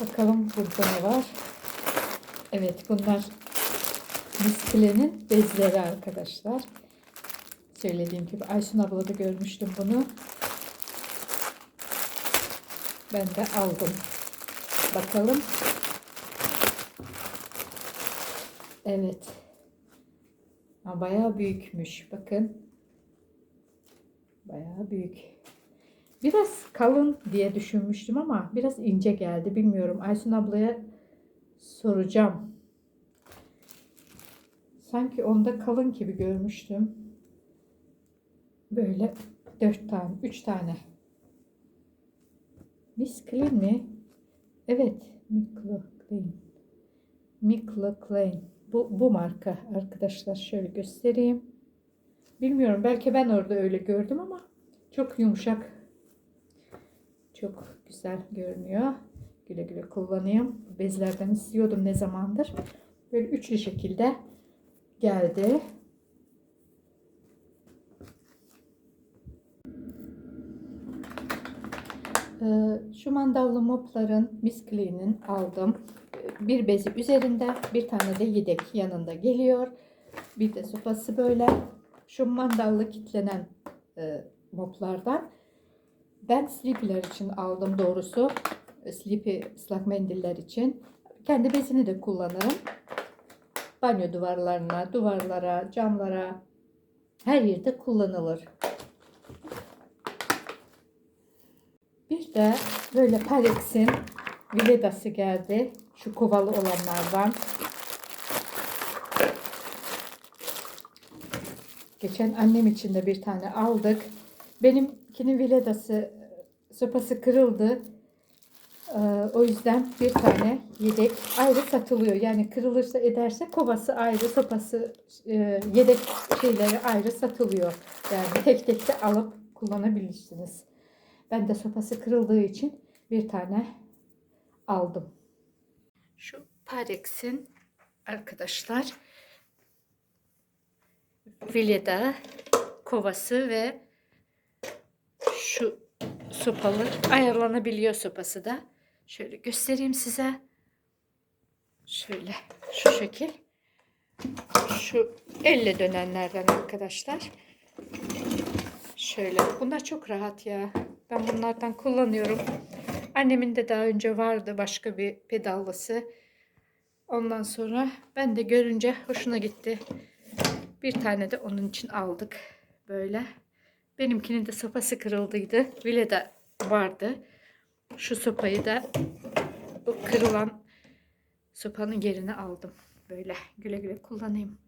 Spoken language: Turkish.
Bakalım burada ne var. Evet bunlar Miskle'nin bezleri arkadaşlar. Söylediğim gibi Aysun ablada görmüştüm bunu. Ben de aldım. Bakalım. Evet. Ha, bayağı büyükmüş. Bakın. Bayağı büyük. Biraz kalın diye düşünmüştüm ama biraz ince geldi. Bilmiyorum. Aysun ablaya soracağım. Sanki onda kalın gibi görmüştüm. Böyle dört tane, üç tane. Miss Clean mi? Evet. Miklo Clean. Miklo Clean. Bu, bu marka arkadaşlar. Şöyle göstereyim. Bilmiyorum. Belki ben orada öyle gördüm ama çok yumuşak. Çok güzel görünüyor. Güle güle kullanayım. Bezlerden istiyordum ne zamandır. Böyle üçlü şekilde geldi. Ee, Şu mandallı mopların Miss Clean'in aldım. Bir bezi üzerinde, bir tane de yedek yanında geliyor. Bir de sopası böyle. Şu mandallı kitlenen e, moplardan ben sleepy'ler için aldım doğrusu. Sleepy ıslak mendiller için. Kendi bezini de kullanırım. Banyo duvarlarına, duvarlara, camlara her yerde kullanılır. Bir de böyle Parex'in Viledası geldi. Şu kovalı olanlardan. Geçen annem için de bir tane aldık. Benimkinin Viledası sopası kırıldı. Ee, o yüzden bir tane yedek ayrı satılıyor. Yani kırılırsa ederse kovası ayrı, sopası e, yedek şeyleri ayrı satılıyor. Yani tek tek de alıp kullanabilirsiniz. Ben de sopası kırıldığı için bir tane aldım. Şu Parex'in arkadaşlar Vileda kovası ve şu sopalı ayarlanabiliyor sopası da. Şöyle göstereyim size. Şöyle şu şekil. Şu elle dönenlerden arkadaşlar. Şöyle. Bunlar çok rahat ya. Ben bunlardan kullanıyorum. Annemin de daha önce vardı başka bir pedallısı. Ondan sonra ben de görünce hoşuna gitti. Bir tane de onun için aldık. Böyle. Benimkinin de sopası kırıldıydı. Vile de vardı. Şu sopayı da bu kırılan sopanın yerine aldım. Böyle güle güle kullanayım.